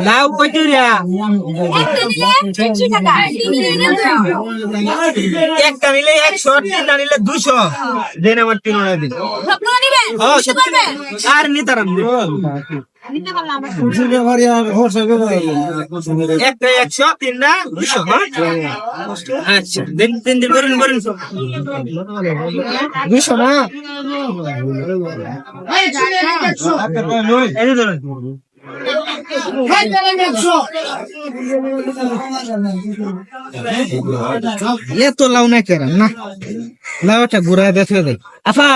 লাউ কত রিয়া একটা নিলে একশো তিনটা নিলে দুশো দেন আমার তিন দিন ও সত্যি আর নিতারাম একটা একশো তিনটা দুশো হ্যাঁ? আচ্ছা দিন তিন দিন করুন করুন দুশো না এই যে ধরুন। এত লাউ নাই কেরাম না? লাউটা ঘুরায় দেখে দেয়। আফা!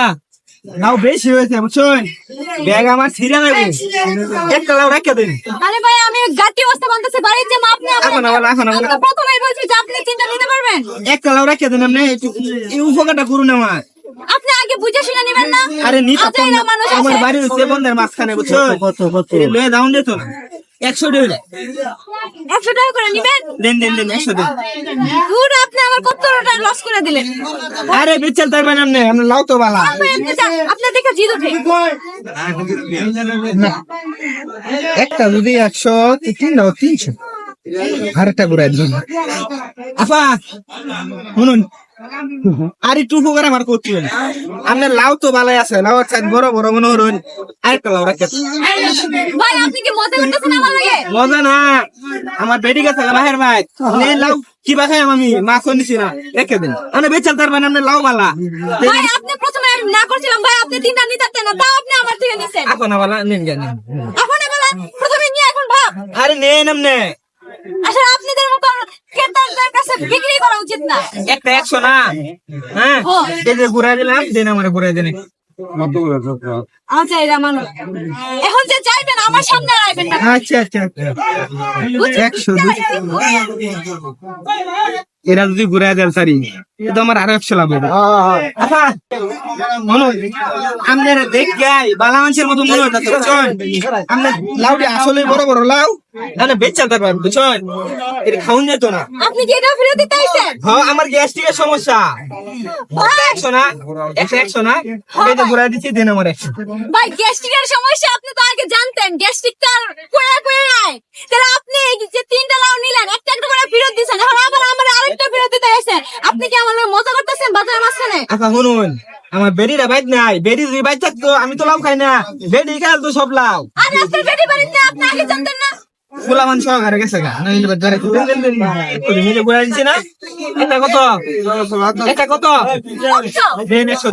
লাউ বেশি হয়েছে বুঝছেন ব্যাগ আমার ছিঁড়ে নেবে। এক লাউ রাখিয়া দিন। আরে ভাই আমি গাটি অবস্থা বানতেছে বাড়ির বাড়িতে মাপ আপনি এখন আবার এখন আবার। আমি তো প্রথমেই বলছি যে আপনি চিন্তা নিতে পারবেন। একটা লাউ রেখে দিন আপনি একটু এই উপকারটা করুন আমার আপনি আগে বুঝে শুনে নেবেন না। আরে নিতে আমার বাড়ির সে বন্ধের মাঝখানে বুঝছ? কত কত লয়ে দাউন দিত না একশো টাকা একশো টাকা করে নিবেন? দেন দেন দিন একশো দেন। আপনি আমার কত টাকা লস করে দিলেন। আরে বিচ্ছেল তাই মানে আপনি আপনি লাও তো বালা। আপনার দেখে জিদ ওঠে একটা যদি একশো তিনটা তিনশো। আরেকটা ঘুরাই দিন আফা শুনুন। আর একটু উপকার আমার করতে হবে আপনার লাউ তো আছে লাউ চাই বড় বড় মনে হরুন আরেকটা লাউ মজা না আমার বেটি গেছে বাহের ভাই। লাউ কি বাখাই আমি? মাছ নিছি না রেখে দিন। আমি বেচাল তার মানে আপনার লাউ বালা। ভাই আপনি প্রথমে না করছিলাম ভাই আপনি তিনটা নিতে না তাও আপনি আমার থেকে নিছেন। এখন বালা নিন এখন প্রথমে নিয়ে এখন ভাব। আরে নেন আসলে আপনাদের মতো ক্রেতাদের কাছে বিক্রি করা উচিত না। একটা একশো না? হ্যাঁ। এই যে ঘুরাই দিলাম দেন আমার ঘুরাই দেন। আচ্ছা এখন যে চাইবেন আমার সামনে আইবেন আচ্ছা আচ্ছা একশো দুই এরা যদি ঘুরাই দেন সারি তো আমার আরও একশো লাভ হবে। আচ্ছা মনে হয় আপনার দেখ গাই বালা মানুষের মতো মনে হয় বুঝছেন লাউটি আসলে বড় বড় লাউ না বেচ চালতে পারবেন বুঝছেন এটা খাউন যেত না। আপনি কি এটা ফেরত দিতে আইছেন? হ্যাঁ আমার গ্যাস্ট্রিকের সমস্যা। একশো না? একশো একশো না? এই যে ঘুরাই দিচ্ছি দিন আমার একশো। ভাই গ্যাস্ট্রিকের সমস্যা আপনি তো আগে জানতেন গ্যাস্ট্রিক তো আর কয়ে কয়ে আয় তাহলে আপনি এই যে তিনটা লাউ নিলেন একটা একটা করে ফেরত দিয়েছেন এখন আবার আমার আরেকটা ফেরত দিতে আইছেন আপনি কি আমার লগে মজা করতেছেন আচ্ছা শুনুন। আমার বেরিরা বাইক নাই। বেরি যদি বাইক থাকতো আমি তো লাউ খাই না। বেরি খাই তো সব লাউ। আর আপনার বেটি বাড়িতে আপনি আগে জানতেন না। গেছে গা। নইলে ধরে। নিজে ঘুরে এটা কত? এটা কত? দেন একশো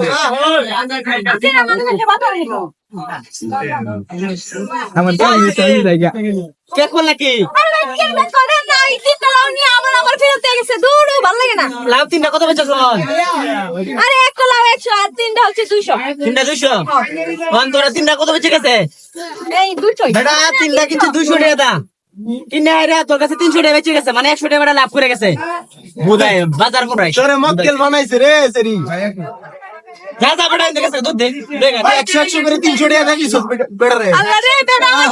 আমার জায়গা কে করলা কি আরে ভাই, করেন না? এই তিনটা নিয়ে আমার আবার ফেরত গেছে। দূর। লাউ তিনটা কত বেচা চলন আরে একটা লাউ একশো আর তিনটা হচ্ছে দুইশো তিনটা দুইশো তোরা তিনটা কত বেচে গেছে এই দুইশোই বেটা তিনটা কিন্তু দুইশো টাকা দাম কিনে আইরা তোর কাছে তিনশো টাকা বেচে গেছে মানে একশো টাকা বেটা লাভ করে গেছে বুধায় বাজার করাই তোরে মক্কেল বানাইছে রে সেরি যা যা বেটা এনে গেছে দুধ দে দে একশো একশো করে তিনশো টাকা বেড়া রে আল্লাহ বেটা আমার।